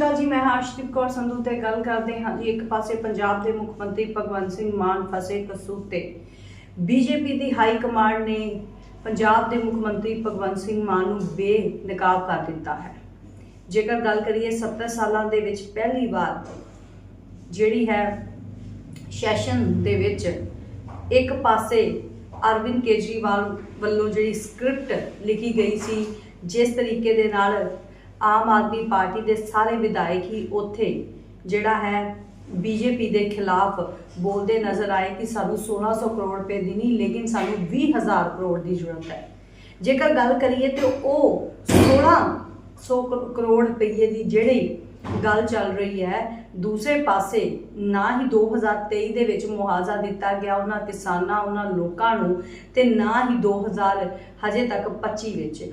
ਅਕਾਲ ਜੀ, ਮੈਂ ਹਰਸ਼ਦੀਪ ਕੌਰ ਸੰਧੂ ਤੇ ਗੱਲ ਕਰਦੇ ਹਾਂ ਜੀ ਇੱਕ ਪਾਸੇ ਪੰਜਾਬ ਦੇ ਮੁੱਖ ਮੰਤਰੀ ਭਗਵੰਤ ਸਿੰਘ ਮਾਨ, ਫਸੇ ਕਸੂਰ ਤੇ। ਬੀਜੇਪੀ ਦੀ ਹਾਈ ਕਮਾਂਡ ਨੇ ਪੰਜਾਬ ਦੇ ਮੁੱਖ ਮੰਤਰੀ ਭਗਵੰਤ ਸਿੰਘ ਮਾਨ ਨੂੰ ਬੇਨਕਾਬ ਕਰ ਦਿੱਤਾ ਹੈ। ਜੇਕਰ ਗੱਲ ਕਰੀਏ 70 ਸਾਲਾਂ ਦੇ ਵਿੱਚ ਪਹਿਲੀ ਵਾਰ ਜਿਹੜੀ ਹੈ ਸੈਸ਼ਨ ਦੇ ਵਿੱਚ ਇੱਕ ਪਾਸੇ ਅਰਵਿੰਦ ਕੇਜਰੀਵਾਲ ਵੱਲੋਂ ਜਿਹੜੀ ਸਕ੍ਰਿਪਟ ਲਿਖੀ ਗਈ ਸੀ, ਜਿਸ ਤਰੀਕੇ ਦੇ ਨਾਲ ਆਮ ਆਦਮੀ ਪਾਰਟੀ ਦੇ ਸਾਰੇ ਵਿਧਾਇਕ ਹੀ ਉੱਥੇ ਜਿਹੜਾ ਹੈ ਬੀਜੇਪੀ ਦੇ ਖਿਲਾਫ ਬੋਲਦੇ ਨਜ਼ਰ ਆਏ ਕਿ ਸਾਨੂੰ 1600 ਕਰੋੜ ਰੁਪਏ ਦੀ ਨਹੀਂ, ਲੇਕਿਨ ਸਾਨੂੰ 20000 ਕਰੋੜ ਦੀ ਜ਼ਰੂਰਤ ਹੈ। ਜੇਕਰ ਗੱਲ ਕਰੀਏ ਤੇ ਉਹ 1600 ਕਰੋ- ਕਰੋੜ ਰੁਪਏ ਦੀ ਜਿਹੜੀ ਗੱਲ ਚੱਲ ਰਹੀ ਹੈ, ਦੂਸਰੇ ਪਾਸੇ ਨਾ ਹੀ 2023 ਦੇ ਵਿੱਚ ਮੁਆਵਜ਼ਾ ਦਿੱਤਾ ਗਿਆ ਉਹਨਾਂ ਕਿਸਾਨਾਂ, ਉਹਨਾਂ ਲੋਕਾਂ ਨੂੰ ਤੇ ਨਾ ਹੀ 2000 ਹਜੇ ਤੱਕ 25 ਵਿੱਚ।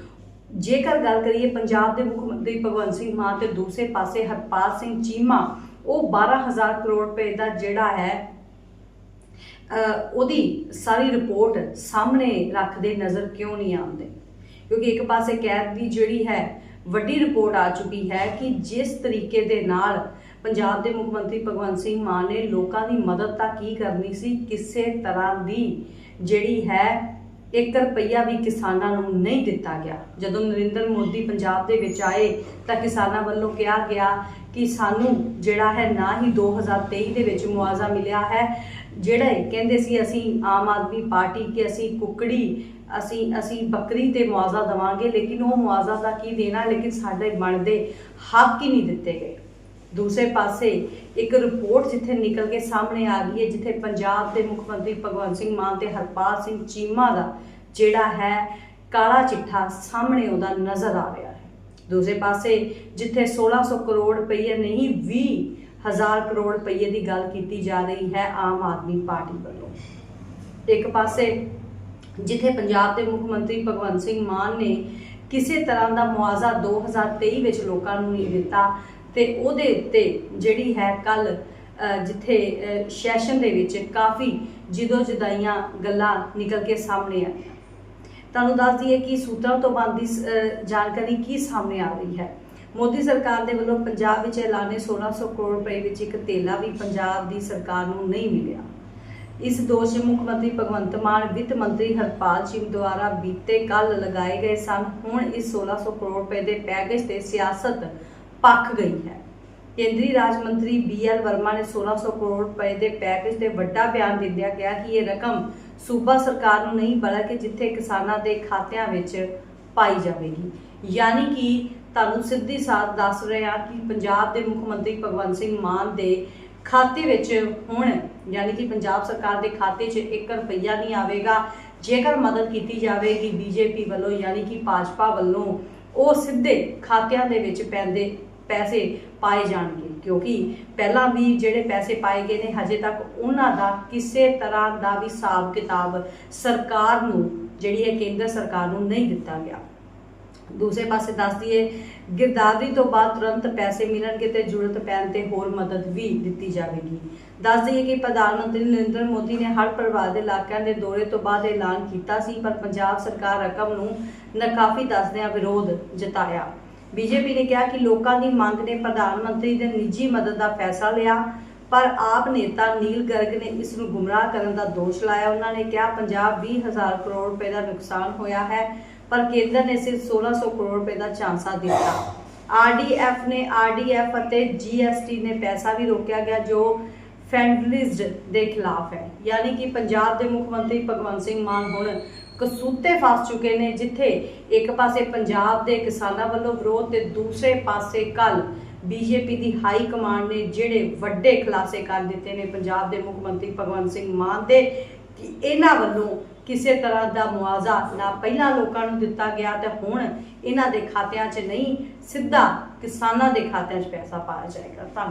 ਜੇਕਰ ਗੱਲ ਕਰੀਏ ਪੰਜਾਬ ਦੇ ਮੁੱਖ ਮੰਤਰੀ ਭਗਵੰਤ ਸਿੰਘ ਮਾਨ ਤੇ ਦੂਸਰੇ ਪਾਸੇ ਹਰਪਾਲ ਸਿੰਘ ਚੀਮਾ, ਉਹ 12000 ਕਰੋੜ ਰੁਪਏ ਦਾ ਜਿਹੜਾ ਹੈ ਉਹਦੀ ਸਾਰੀ ਰਿਪੋਰਟ ਸਾਹਮਣੇ ਰੱਖਦੇ ਨਜ਼ਰ ਕਿਉਂ ਨਹੀਂ ਆਉਂਦੇ? ਕਿਉਂਕਿ ਇੱਕ ਪਾਸੇ ਕੈਦ ਦੀ ਜਿਹੜੀ ਹੈ, ਵੱਡੀ ਰਿਪੋਰਟ ਆ ਚੁੱਕੀ ਹੈ ਕਿ ਜਿਸ ਤਰੀਕੇ ਦੇ ਨਾਲ ਪੰਜਾਬ ਦੇ ਮੁੱਖ ਮੰਤਰੀ ਭਗਵੰਤ ਸਿੰਘ ਮਾਨ ਨੇ ਲੋਕਾਂ ਦੀ ਮਦਦ ਤਾਂ ਕੀ ਕਰਨੀ ਸੀ, ਕਿਸੇ ਤਰ੍ਹਾਂ ਦੀ ਜਿਹੜੀ ਹੈ ਇੱਕ ਰੁਪਈਆ ਵੀ ਕਿਸਾਨਾਂ ਨੂੰ ਨਹੀਂ ਦਿੱਤਾ ਗਿਆ। ਜਦੋਂ ਨਰਿੰਦਰ ਮੋਦੀ ਪੰਜਾਬ ਦੇ ਵਿੱਚ ਆਏ ਤਾਂ ਕਿਸਾਨਾਂ ਵੱਲੋਂ ਕਿਹਾ ਗਿਆ ਕਿ ਸਾਨੂੰ ਜਿਹੜਾ ਹੈ ਨਾ ਹੀ 2023 ਦੇ ਵਿੱਚ ਮੁਆਵਜ਼ਾ ਮਿਲਿਆ ਹੈ, ਜਿਹੜੇ ਕਹਿੰਦੇ ਸੀ ਅਸੀਂ ਆਮ ਆਦਮੀ ਪਾਰਟੀ ਕਿ ਅਸੀਂ ਕੁਕੜੀ, ਅਸੀਂ ਅਸੀਂ ਬੱਕਰੀ ਤੇ ਮੁਆਵਜ਼ਾ ਦਵਾਂਗੇ, ਲੇਕਿਨ ਉਹ ਮੁਆਵਜ਼ਾ ਦਾ ਕੀ ਦੇਣਾ, ਲੇਕਿਨ ਸਾਡੇ ਬਣਦੇ ਹੱਕ ਹੀ ਨਹੀਂ ਦਿੱਤੇ ਗਏ। ਦੂਸਰੇ ਪਾਸੇ ਇੱਕ ਰਿਪੋਰਟ ਜਿੱਥੇ ਨਿਕਲ ਕੇ ਸਾਹਮਣੇ ਆ ਗਈ ਹੈ, ਜਿੱਥੇ ਪੰਜਾਬ ਦੇ ਮੁੱਖ ਮੰਤਰੀ ਭਗਵੰਤ ਸਿੰਘ ਮਾਨ ਤੇ ਹਰਪਾਲ ਸਿੰਘ ਚੀਮਾ ਦਾ ਜਿਹੜਾ ਹੈ ਕਾਲਾ ਚਿੱਠਾ ਸਾਹਮਣੇ ਉਹਦਾ ਨਜ਼ਰ ਆ ਰਿਹਾ ਹੈ। ਦੂਸਰੇ ਪਾਸੇ ਜਿੱਥੇ 1600 ਕਰੋੜ ਰੁਪਏ ਨਹੀਂ 20 ਹਜ਼ਾਰ ਕਰੋੜ ਰੁਪਏ ਦੀ ਗੱਲ ਕੀਤੀ ਜਾ ਰਹੀ ਹੈ ਆਮ ਆਦਮੀ ਪਾਰਟੀ ਵੱਲੋਂ। ਇੱਕ ਪਾਸੇ ਜਿੱਥੇ ਪੰਜਾਬ ਦੇ ਮੁੱਖ ਮੰਤਰੀ ਭਗਵੰਤ ਸਿੰਘ ਮਾਨ ਨੇ ਕਿਸੇ ਤਰ੍ਹਾਂ ਦਾ ਮੁਆਵਜ਼ਾ 2023 ਵਿੱਚ ਲੋਕਾਂ ਨੂੰ ਨਹੀਂ ਦਿੱਤਾ ਤੇ ਉਹਦੇ ਉੱਤੇ ਜਿਹੜੀ ਹੈ ਕੱਲ ਜਿੱਥੇ ਸੈਸ਼ਨ ਦੇ ਵਿੱਚ ਕਾਫੀ ਜਿਦੋ ਜਦਾਈਆਂ ਗੱਲਾਂ ਨਿਕਲ ਕੇ ਸਾਹਮਣੇ ਆਈਆਂ। ਤੁਹਾਨੂੰ ਦੱਸ ਦਈਏ ਕਿ ਸੂਤਰਾਂ ਤੋਂ ਬੰਦੀ ਜਾਣਕਾਰੀ ਕੀ ਸਾਹਮਣੇ ਆ ਰਹੀ ਹੈ? ਮੋਦੀ ਸਰਕਾਰ ਦੇ ਵੱਲੋਂ ਪੰਜਾਬ ਵਿੱਚ ਐਲਾਨੇ 1600 ਕਰੋੜ ਰੁਪਏ ਵਿੱਚ ਇੱਕ ਤੇਲਾ ਵੀ ਪੰਜਾਬ ਦੀ ਸਰਕਾਰ ਨੂੰ ਨਹੀਂ ਮਿਲਿਆ। ਇਸ ਦੋਸ਼ ਮੁੱਖ ਮੰਤਰੀ ਭਗਵੰਤ ਮਾਨ, ਵਿੱਤ ਮੰਤਰੀ ਹਰਪਾਲ ਸਿੰਘ ਦੁਆਰਾ ਬੀਤੇ ਕੱਲ ਲਗਾਏ ਗਏ ਸਨ। ਹੁਣ ਇਸ 1600 ਕਰੋੜ ਰੁਪਏ ਦੇ ਪੈਕੇਜ ਤੇ ਸਿਆਸਤ ਪੱਖ ਗਈ ਹੈ। ਕੇਂਦਰੀ ਰਾਜ ਮੰਤਰੀ ਬੀਐਲ ਵਰਮਾ ਨੇ 1600 ਕਰੋੜ ਰੁਪਏ ਦੇ ਪੈਕੇਜ ਤੇ ਵੱਡਾ ਬਿਆਨ ਦਿੰਦਿਆਂ ਕਿਹਾ ਕਿ ਇਹ ਰਕਮ ਸੂਬਾ ਸਰਕਾਰ ਨੂੰ ਨਹੀਂ, ਬਲਕਿ ਜਿੱਥੇ ਕਿਸਾਨਾਂ ਦੇ ਖਾਤਿਆਂ ਵਿੱਚ ਪਾਈ ਜਾਵੇਗੀ। ਯਾਨੀ ਕਿ ਤੁਹਾਨੂੰ ਸਿੱਧੀ ਸਾਥ ਦੱਸ ਰਹੇ ਹਾਂ ਕਿ ਪੰਜਾਬ ਦੇ ਮੁੱਖ ਮੰਤਰੀ ਭਗਵੰਤ ਸਿੰਘ ਮਾਨ ਦੇ ਖਾਤੇ ਵਿੱਚ ਹੁਣ, ਯਾਨੀ ਕਿ ਪੰਜਾਬ ਸਰਕਾਰ ਦੇ ਖਾਤੇ 'ਚ 1 ਰੁਪਈਆ ਨਹੀਂ ਆਵੇਗਾ। ਜੇਕਰ ਮਦਦ ਕੀਤੀ ਜਾਵੇਗੀ ਬੀਜੇਪੀ ਵੱਲੋਂ, ਯਾਨੀ ਕਿ ਭਾਜਪਾ ਵੱਲੋਂ, ਉਹ ਸਿੱਧੇ ਖਾਤਿਆਂ ਦੇ ਵਿੱਚ ਪੈਂਦੇ ਪੈਸੇ ਪਾਏ ਜਾਣਗੇ। ਕਿਉਂਕਿ ਪਹਿਲਾਂ ਵੀ ਜਿਹੜੇ ਪੈਸੇ ਪਾਏ ਗਏ ਨੇ, ਹਜੇ ਤੱਕ ਉਹਨਾਂ ਦਾ ਕਿਸੇ ਤਰ੍ਹਾਂ ਦਾ ਵੀ ਹਿਸਾਬ ਕਿਤਾਬ ਸਰਕਾਰ ਨੂੰ, ਜਿਹੜੀ ਹੈ ਕੇਂਦਰ ਸਰਕਾਰ ਨੂੰ ਨਹੀਂ ਦਿੱਤਾ ਗਿਆ। ਦੂਸਰੇ ਪਾਸੇ ਦੱਸ ਦਈਏ, ਗਿਰਦਾਵਰੀ ਤੋਂ ਬਾਅਦ ਤੁਰੰਤ ਪੈਸੇ ਮਿਲਣਗੇ ਤੇ ਜ਼ਰੂਰਤ ਪੈਣ ਤੇ ਹੋਰ ਮਦਦ ਵੀ ਦਿੱਤੀ ਜਾਵੇਗੀ। ਦੱਸ ਦਈਏ ਕਿ ਪ੍ਰਧਾਨ ਮੰਤਰੀ ਨਰਿੰਦਰ ਮੋਦੀ ਨੇ ਹਰ ਹੜ੍ਹ ਦੇ ਇਲਾਕਿਆਂ ਦੇ ਦੌਰੇ ਤੋਂ ਬਾਅਦ ਐਲਾਨ ਕੀਤਾ ਸੀ, ਪਰ ਪੰਜਾਬ ਸਰਕਾਰ ਰਕਮ ਨੂੰ ਨਾਕਾਫੀ ਦੱਸਦਿਆਂ ਵਿਰੋਧ ਜਤਾਇਆ। ਬੀਜੇਪੀ ਨੇ ਕਿਹਾ ਕਿ ਲੋਕਾਂ ਦੀ ਮੰਗ ਨੇ ਪ੍ਰਧਾਨ ਮੰਤਰੀ ਦੇ ਨਿੱਜੀ ਮਦਦ ਦਾ ਫੈਸਲਾ ਲਿਆ, ਪਰ ਆਪ ਨੇਤਾ ਨੀਲ ਗਰਗ ਨੇ ਇਸ ਨੂੰ ਗੁੰਮਰਾਹ ਕਰਨ ਦਾ ਦੋਸ਼ ਲਾਇਆ। ਉਹਨਾਂ ਨੇ ਕਿਹਾ ਪੰਜਾਬ 20000 ਕਰੋੜ ਰੁਪਏ ਦਾ ਨੁਕਸਾਨ ਹੋਇਆ ਹੈ, ਪਰ ਕੇਂਦਰ ਨੇ ਸਿਰਫ 1600 ਕਰੋੜ ਰੁਪਏ ਦਾ ਝਾਂਸਾ ਦਿੱਤਾ। ਆਰਡੀਐਫ ਨੇ ਆਰਡੀਐਫ ਅਤੇ ਜੀਐਸਟੀ ਨੇ ਪੈਸਾ ਵੀ ਰੋਕਿਆ ਗਿਆ, ਜੋ ਫੈਂਡਲਿਸਟ ਦੇ ਖਿਲਾਫ ਹੈ। ਯਾਨੀ ਕਿ ਪੰਜਾਬ ਦੇ ਮੁੱਖ ਮੰਤਰੀ ਭਗਵੰਤ ਸਿੰਘ ਮਾਨ ਹੁਣ ਕਸੂਤੇ ਫਸ ਚੁੱਕੇ ਨੇ, ਜਿੱਥੇ ਇੱਕ ਪਾਸੇ ਪੰਜਾਬ ਦੇ ਕਿਸਾਨਾਂ ਵੱਲੋਂ ਵਿਰੋਧ ਤੇ ਦੂਸਰੇ ਪਾਸੇ ਕੱਲ ਬੀਜੇਪੀ ਦੀ ਹਾਈ ਕਮਾਂਡ ਨੇ ਜਿਹੜੇ ਵੱਡੇ ਖੁਲਾਸੇ ਕਰ ਦਿੱਤੇ ਨੇ। ਪੰਜਾਬ ਦੇ ਮੁੱਖ ਮੰਤਰੀ ਭਗਵੰਤ ਸਿੰਘ ਮਾਨ ਦੇ ਕਿ ਇਹਨਾਂ ਵੱਲੋਂ ਕਿਸੇ ਤਰ੍ਹਾਂ ਦਾ ਮੁਆਵਜ਼ਾ ਨਾ ਪਹਿਲਾਂ ਲੋਕਾਂ ਨੂੰ ਦਿੱਤਾ ਗਿਆ ਤੇ ਹੁਣ ਇਹਨਾਂ ਦੇ ਖਾਤਿਆਂ 'ਚ ਨਹੀਂ, ਸਿੱਧਾ ਕਿਸਾਨਾਂ ਦੇ ਖਾਤਿਆਂ 'ਚ ਪੈਸਾ ਪਾਇਆ ਜਾਏਗਾ। ਧੰਨਵਾਦ।